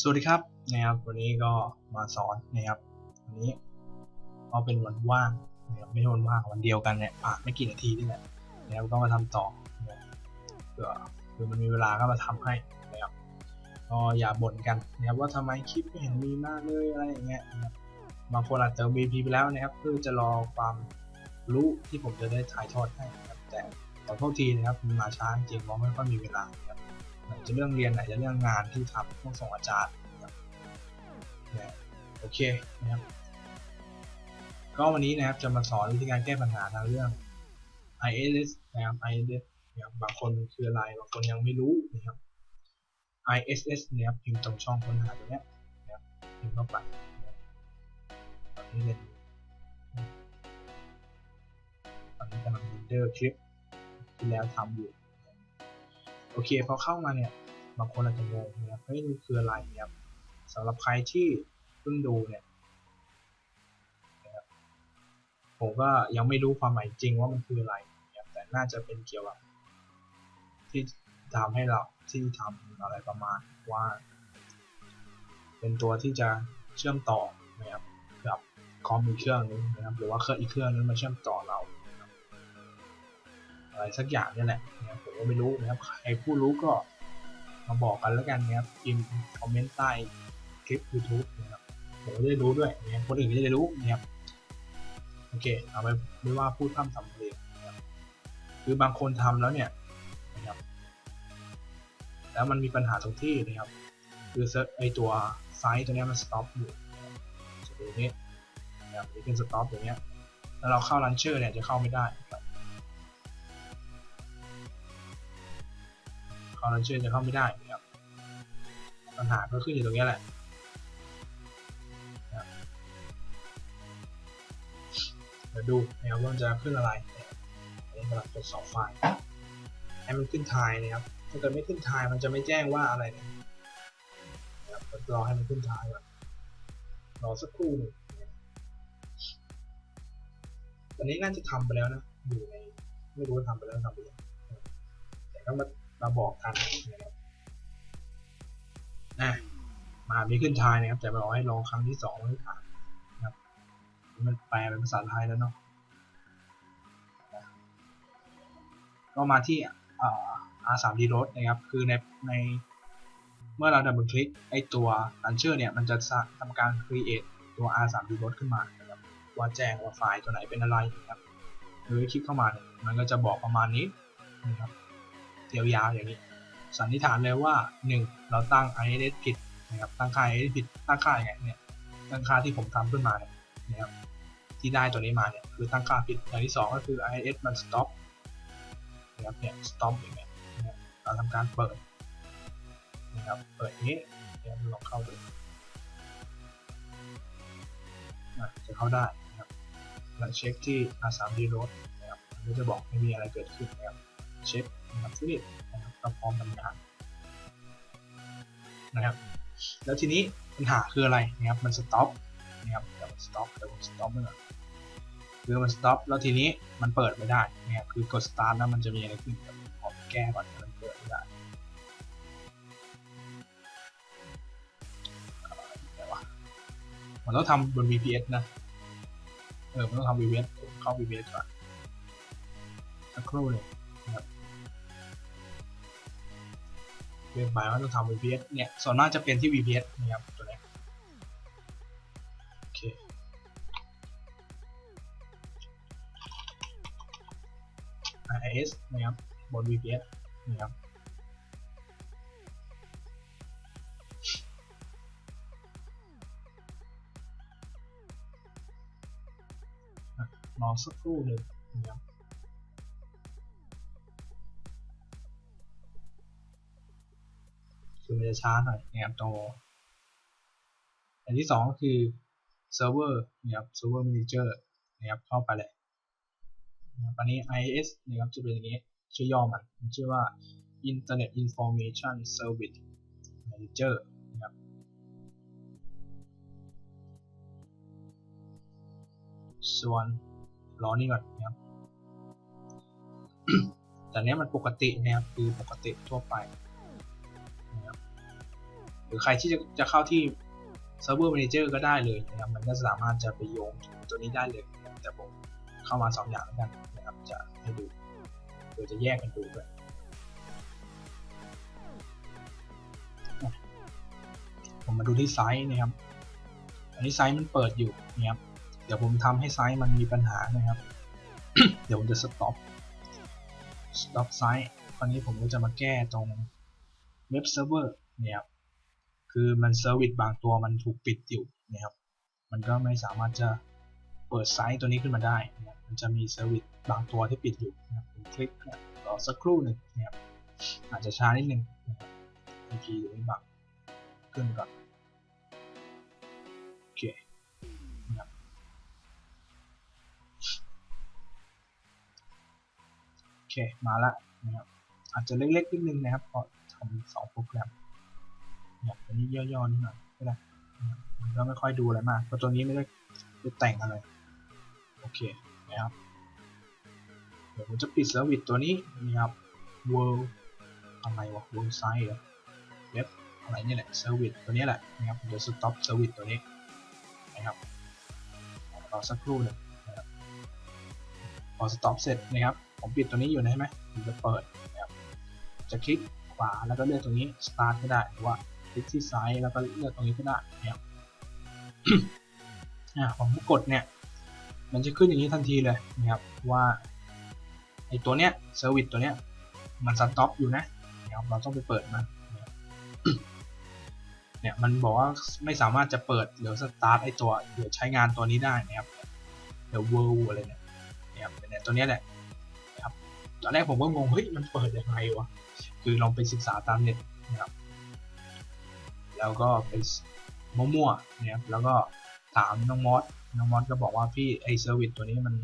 สวัสดีครับนะครับวันนี้ก็มาสอนนะครับวันนี้ก็เป็นวันว่างนะครับไม่ใช่วันว่างวันเดียวกันเนี่ยผ่านไม่กี่นาทีนี่แหละนะครับก็มาทำต่อนะครับเผื่อเผื่อมันมีเวลาก็มาทำให้นะครับก็อย่าบ่นกันนะครับว่าทำไมคลิปไม่เห็นมีมากเลยอะไรอย่างเงี้ยนะครับบางคนอาจจะ VP ไปแล้วนะครับเพื่อจะรอความรู้ที่ผมจะได้ถ่ายทอดให้นะครับแต่ขอโทษทีนะครับมาช้าจริงเพราะไม่ค่อยมีเวลานะ จะเรื่องเรียนไหนจะเรื่องงานที่ทำต้องส่งอาจารย์นะครับเนี่ยโอเคนะครับก็วันนี้นะครับจะมาสอนวิธีการแก้ปัญหาทางเรื่อง ISS นะครับ ISS นะครับบางคนคืออะไรบางคนยังไม่รู้นะครับ ISS นะครับพิมพ์ตรงช่องค้นหาตรงนี้นะครับพิมพ์เข้าไปนะครับตอนนี้เรียนตอนนี้กำลังดูเดอร์คลิปที่แล้วทำอยู่ โอเคพอเข้ามาเนี่ยบางคนอาจจะงงนะครับเฮ้ยมันคืออะไรเนะครับสำหรับใครที่เพิ่งดูเนี่ยนะครับผมก็ยังไม่รู้ความหมายจริงว่ามันคืออะไรนะครับแต่น่าจะเป็นเกี่ยวกับที่ทำให้เราที่ทำอะไรประมาณว่า เป็นตัวที่จะเชื่อมต่อนะครับกับคอมอีกเครื่องนึงนะครับหรือว่าเครื่องอีกเครื่องนึงมาเชื่อมต่อเรา อะไรสักอย่างเนี่ยแหละนะผมก็ไม่รู้นะครับ ใครผู้รู้ก็มาบอกกันแล้วกันนะครับพิมพ์คอมเมนต์ใต้คลิป YouTube นะครับผมก็จะได้รู้ด้วยนะครับคนอื่นก็จะได้รู้นะครับโอเคเอาไปไม่ว่าพูดพร่ำทำเพลงนะครับคือบางคนทำแล้วเนี่ยนะครับแล้วมันมีปัญหาตรงที่นะครับ คือไอตัวไซต์ตัวนี้มันสต็อปอยู่นะครับจะดูนี้นะครับเป็นสต็อปอย่างเงี้ยแล้วเราเข้าลันเชอร์เนี่ยจะเข้าไม่ได้นะครับ เข้าลันเชอร์จะเข้าไม่ได้นะครับปัญหาก็ขึ้นอยู่ตรงนี้แหละนะครับเดี๋ยวดูนะครับว่าจะขึ้นอะไรอันนี้กำลังตรวจสอบไฟล์ให้มันขึ้นทายนะครับถ้าเกิดไม่ขึ้นทายมันจะไม่แจ้งว่าอะไรนะครับรอให้มันขึ้นท้ายก่อนรอสักครู่หนึ่งตอนนี้น่าจะทำไปแล้วนะอยู่ในไม่รู้ว่าทำไปแล้วทำไปยังแต่ก็มา มาบอกกันนะมาม่ขึ้นท้ายนะครับ แต่บอกให้รองครั้งที่สองไม่ผ่านนะครับ มันแปลเป็นภาษาไทยแล้วเนาะก็มาที่อ่า R3D Road นะครับ คือในในเมื่อเราดับเบิลคลิกไอตัว launcher เนี่ย มันจะทำการ create ตัว R3D Road ขึ้นมานะครับ ว่าแจ้งว่าไฟล์ตัวไหนเป็นอะไรนะครับหรือคลิกเข้ามาเนี่ยมันก็จะบอกประมาณนี้นะครับ ยาวๆอย่างนี้สันนิษฐานเลยว่า 1 เราตั้ง ISS ผิดนะครับตั้งค่า ISS ผิดตั้งค่าอย่างไงเนี่ยตั้งค่าที่ผมทำขึ้นมาเนี่ยนะครับที่ได้ตัวนี้มาเนี่ยคือตั้งค่าผิดอย่างที่ 2 ก็คือ ISS มัน stop นะครับเนี่ย stop อย่างเงี้ยเราทำการเปิดนะครับเปิดนี้เดี๋ยวลองเข้าดูจะเข้าได้นะครับแล้วเช็คที่ R3D Road นะครับมันก็จะบอกไม่มีอะไรเกิดขึ้นนะครับเช็ค นะครับฟินิชนะครับก็พร้อมทำงานนะครับแล้วทีนี้ปัญหาคืออะไรนะครับมันสต็อปนะครับเดี๋ยวมันสต็อปเดี๋ยวผมสต็อปเมื่อคือมันสต็อปแล้วทีนี้มันเปิดไม่ได้นะครับคือกดสตาร์ทแล้วมันจะมีอะไรขึ้นเดี๋ยวผมขอแก้ก่อนมันเปิดไม่ได้มันต้องทำบน VPS นะ เออ มันต้องทำ VPS เข้า VPS ก่อนสักครู่หนึ่งนะครับ เรียกหมายว่าต้องทำ VPS เนี่ยส่วนมากจะเป็นที่ VPS นะครับตัวนี้โอเค IIS นะครับบน VPS นะครับรอสักครู่หนึ่งนะครับ จะช้าหน่อยนะครับตัวอันที่สองก็คือเซิร์ฟเวอร์นะครับเซิร์ฟเวอร์ manager นะครับเข้าไปเลยนะครับอันนี้ IIS นะครับจะเป็นอย่างนี้ชื่อย่อมันมันชื่อว่า Internet Information Service Manager นะครับส่วนล้อนี่ก่อนนะครับแต่เนี้ยมันปกตินะครับคือปกติทั่วไป หรือใครที่จะจะเข้าที่ Server Manager ก็ได้เลยนะครับ มันก็สามารถจะไปโยงถึงตัวนี้ได้เลย แต่ผมเข้ามาสองอย่างแล้วกันนะครับ จะให้ดูเดี๋ยวจะแยกกันดูด้วยผมมาดูที่ไซส์นะครับ อันนี้ไซส์มันเปิดอยู่นะครับ เดี๋ยวผมทำให้ไซส์มันมีปัญหานะครับ เดี๋ยวผมจะ stop stop ไซส์คราวนี้ผมก็จะมาแก้ตรงเว็บเซิร์ฟเวอร์นี่ยครับ คือมันเซอร์วิสบางตัวมันถูกปิดอยู่นะครับ มันก็ไม่สามารถจะเปิดไซต์ตัวนี้ขึ้นมาได้นะมันจะมีเซอร์วิสบางตัวที่ปิดอยู่นะครับผมคลิกนะรอสักครู่หนึ่งนะครับอาจจะช้านิดนึงนะครับบางทีเดี๋ยวไม่บังขึ้นก่อนโอเคนะครับโอเคมาละนะครับอาจจะเล็กๆนิดนึงนะครับพราะทำสองโปรแกรม เนี่ยอันนี้ย่อๆนิดหน่อยก็ได้มันก็ไม่ค่อยดูอะไรมากเพราะตัวนี้ไม่ได้ไปแต่งอะไร โอเคนะครับ เดี๋ยวผมจะปิดเซอร์วิสตัวนี้นะครับ world อะไรวะ world site เหรอเว็บอะไรเนี่ยแหละเซอร์วิสตัวนี้แหละนะครับผมจะ stop เซอร์วิสตัวนี้นะครับรอสักครู่หนึ่งนะครับพอ stop เสร็จนะครับ ผมปิดตัวนี้อยู่นะใช่ไหมผมจะเปิดนะครับจะคลิกขวาแล้วก็เลือกตรงนี้ start ก็ได้หรือว่า คลิกที่ซ้ายแล้วก็เลือกตรงนี้ก็ได้นะครับอ่าผมกดเนี่ย มันจะขึ้นอย่างนี้ทันทีเลยนะครับว่าไอตัวเนี้ยเซอร์วิสตัวเนี้ยมันสต็อปอยู่นะนะครับเราต้องไปเปิดมันเนี่ยมันบอกว่าไม่สามารถจะเปิดหรือสตาร์ทไอตัวหรือใช้งานตัวนี้ได้นะครับเดี๋ยว world อะไรเนี่ยนะครับเนี่ยตัวเนี้ยแหละนะครับตอนแรกผมก็งงเฮ้ยมันเปิดยังไงวะคือลองไปศึกษาตามเน็ตนะครับ แล้วก็ไปมั่วๆนะครับแล้วก็ถามน้องมอสน้องมอสก็บอกว่าพี่ไอเซอร์วิสตัวนี้มัน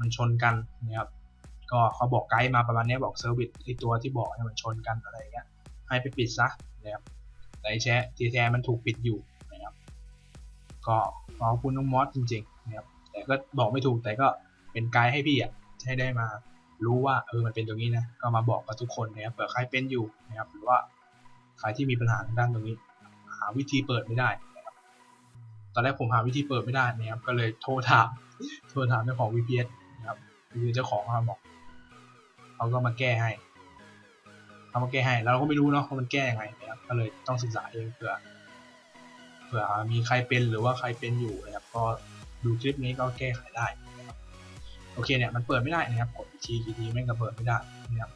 มันชนกันนะครับก็เขาบอกไกด์มาประมาณนี้บอกเซอร์วิสไอตัวที่บอกเนี่ยมันชนกันอะไรเงี้ยให้ไปปิดซะนะครับแต่ไอแชร์ทีแทมันถูกปิดอยู่นะครับก็ขอบคุณน้องมอสจริงๆนะครับแต่ก็บอกไม่ถูกแต่ก็เป็นไกด์ให้พี่อะให้ได้มารู้ว่าเออมันเป็นตรงนี้นะก็มาบอกกับทุกคนนะครับเผื่อใครเป็นอยู่นะครับหรือว่า ใครที่มีปัญหาทางด้านตรงนี้ หาวิธีเปิดไม่ได้ตอนแรกผมหาวิธีเปิดไม่ได้นะครับ ก็เลยโทรถามโทรถามเจ้าของ VPS นะครับคือเจ้าของเขาบอกเขาก็มาแก้ให้เขามาแก้ให้แล้วเราก็ไม่รู้เนาะว่ามันแก้ยังไงนะครับ ก็เลยต้องศึกษาเองเผื่อเผื่อมีใครเป็นหรือว่าใครเป็นอยู่นะครับ ก็ดูคลิปนี้ก็แก้ไขได้โอเคเนี่ยมันเปิดไม่ได้นะครับกดอีกทีกี่ทีแม่งก็เปิดไม่ได้นะครับ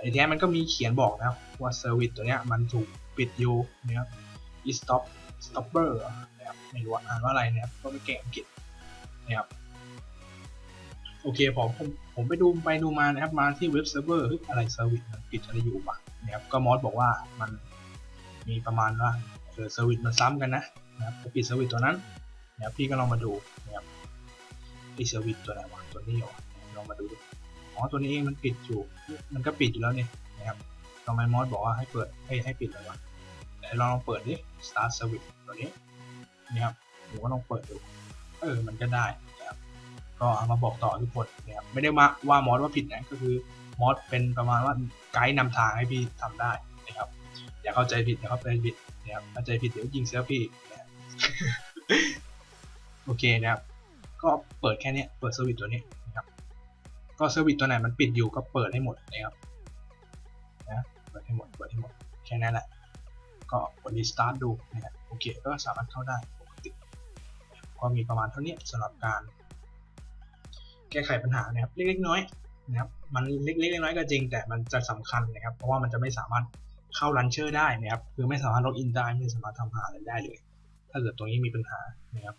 แต่ทีนี้มันก็มีเขียนบอกนะครับว่าเซอร์วิสตัวเนี้ยมันถูกปิดอยู่นะครับ e stop stopper นะครับไม่รู้ว่าอ่านว่าอะไรนะครับก็ไม่เก่งอังกฤษนะครับโอเคพอผมผมไปดูไปดูมานะครับมาที่เว็บเซิร์ฟเวอร์อะไรเซอร์วิสมันปิดอะไรอยู่ปะนะครับก็มอสบอกว่ามันมีประมาณว่าเออเซอร์วิสมันซ้ำกันนะนะครับปิดเซอร์วิสตัวนั้นนะครับพี่ก็ลองมาดูนะครับไอเซอร์วิสตัวไหนวะตัวนี้เหรอลองมาดูดิ อ๋อตัวนี้เองมันปิดอยู่ มันก็ปิดอยู่แล้วเนี่ยนะครับทำไมมอสบอกว่าให้เปิดให้ให้ปิดเลยวะไหนลองลองเปิดดิ start service ตัวนี้นะครับผมก็ลองเปิดดู เออ มันก็ได้นะครับ ก็เอามาบอกต่อทุกคนนะครับ ไม่ได้มาว่ามอสว่าผิดนะ ก็คือมอสเป็นประมาณว่าไกด์นำทางให้พี่ทำได้นะครับ อย่าเข้าใจผิดอย่าเข้าใจผิดนะครับ เข้าใจผิดเดี๋ยวยิงเสียพี่นะโอเคนะครับ ก็เปิดแค่เนี้ยเปิดเซอร์วิสตัวนี้ ก็เซอร์วิสตัวไหนมันปิดอยู่ก็เปิดให้หมดนะครับนะเปิดให้หมดเปิดให้หมดแค่นั้นแหละก็กด restart ดูนะครับโอเคก็สามารถเข้าได้ปกติก็มีประมาณเท่านี้สำหรับการ แก้ไขปัญหานะครับเล็กๆน้อยนะครับมันเล็กๆน้อยๆก็จริงแต่มันจะสำคัญนะครับ เพราะว่ามันจะไม่สามารถเข้า launcher ได้นะครับคือไม่สามารถล็อกอินได้ไม่สามารถทำหาอะไรได้เลย ถ้าเกิดตรงนี้มีปัญหานะครับ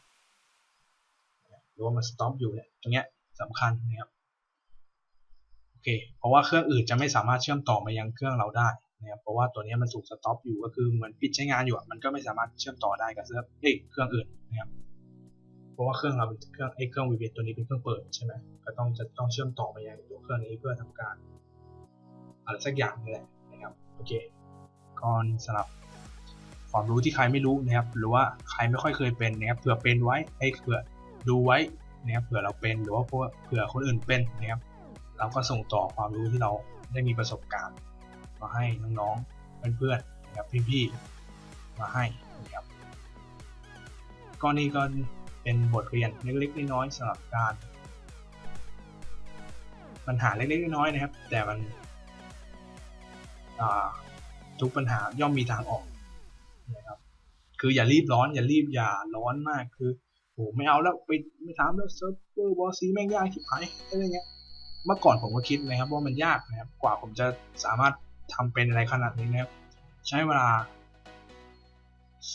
หรือว่ามัน stop อยู่เนี่ยตรงเนี้ยสำคัญนะครับ อเค เพราะว่าเครื่องอื่นจะไม่สามารถเชื่อมต่อมายังเครื่องเราได้นะครับ เพราะว่าตัวนี้มันถูกสต็อปอยู่ก็คือเหมือนปิดใช้งานอยู่ มันก็ไม่สามารถเชื่อมต่อได้กับเครื่องเครื่องอื่นนะครับ เพราะว่าเครื่องเราเป็นเครื่องไอ้เครื่อง VPS ตัวนี้เป็นเครื่องเปิดใช่ไหมก็ต้องจะต้องเชื่อมต่อมายังตัวเครื่องนี้เพื่อทำการอะไรสักอย่างนี่แหละนะครับ โอเคก่อนสำหรับความรู้ที่ใครไม่รู้นะครับ หรือว่าใครไม่ค่อยเคยเป็นนะครับ เผื่อเป็นไว้ไอ้เผื่อดูไว้นะครับ เผื่อเราเป็นหรือว่าเผื่อคนอื่นเป็นนะครับ เราก็ส่งต่อความรู้ที่เราได้มีประสบการณ์ มาให้น้องๆเพื่อนๆนะครับพี่ๆมาให้นะครับก็นี่ก็เป็นบทเรียนเล็กๆน้อยๆสำหรับการปัญหาเล็กๆน้อยๆนะครับ แต่มันทุกปัญหาย่อมมีทางออกนะครับ คืออย่ารีบร้อน อย่ารีบอย่าร้อนมากคือโหไม่เอาแล้วไปไม่ถามแล้วเซิร์ฟเวอร์บอสซีแม่งยากชิบหายอะไรเงี้ย เมื่อก่อนผมก็คิดนะครับว่ามันยากนะครับ กว่าผมจะสามารถทำเป็นอะไรขนาดนี้นะครับ ใช้เวลา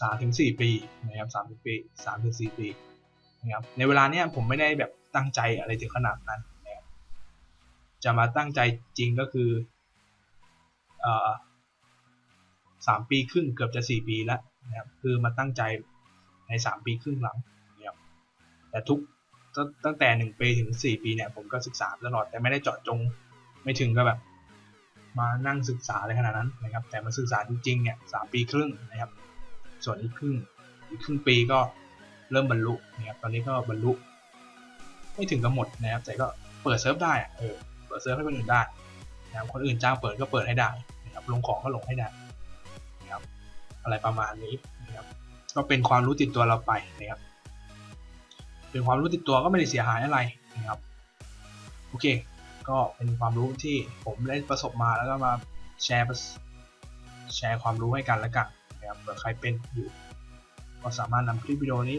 สามถึงสี่ปีนะครับสามถึงปีสามถึงสี่ปีนะครับ ในเวลาเนี้ยผมไม่ได้แบบตั้งใจอะไรถึงขนาดนั้นนะครับจะมาตั้งใจจริงก็คือเอ่อสามปีครึ่งเกือบจะสี่ปีแล้วนะครับ คือมาตั้งใจในสามปีครึ่งหลังนะครับแต่ทุก ตั้งแต่หนึ่งปีถึงสี่ปีเนี่ยผมก็ศึกษาตลอดแต่ไม่ได้เจาะจงไม่ถึงก็แบบ มานั่งศึกษาอะไรขนาดนั้นนะครับ แต่มาศึกษาจริงๆเนี่ยสามปีครึ่งนะครับ ส่วนอีกครึ่งอีกครึ่งปีก็เริ่มบรรลุนะครับตอนนี้ก็บรรลุ ไม่ถึงกับหมดนะครับ แต่ก็เปิดเซิร์ฟได้เออเปิดเซิร์ฟให้คนอื่นได้นะครับคนอื่นจ้างเปิดก็เปิดให้ได้นะครับลงของก็ลงให้ได้นะครับอะไรประมาณนี้นะครับก็เป็นความรู้ติดตัวเราไปนะครับ เป็นความรู้ติดตัวก็ไม่ได้เสียหายอะไรนะครับโอเค ก็เป็นความรู้ที่ผมได้ประสบมาแล้วก็มาแชร์แชร์ความรู้ให้กันแล้วกันนะครับเผื่อใครเป็นอยู่ก็สามารถนำคลิปวิดีโอนี้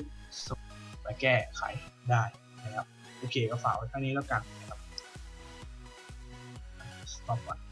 ไปแก้ไขได้นะครับโอเคก็ฝากไว้เท่นี้แล้วกันนะครับ stop ก่อน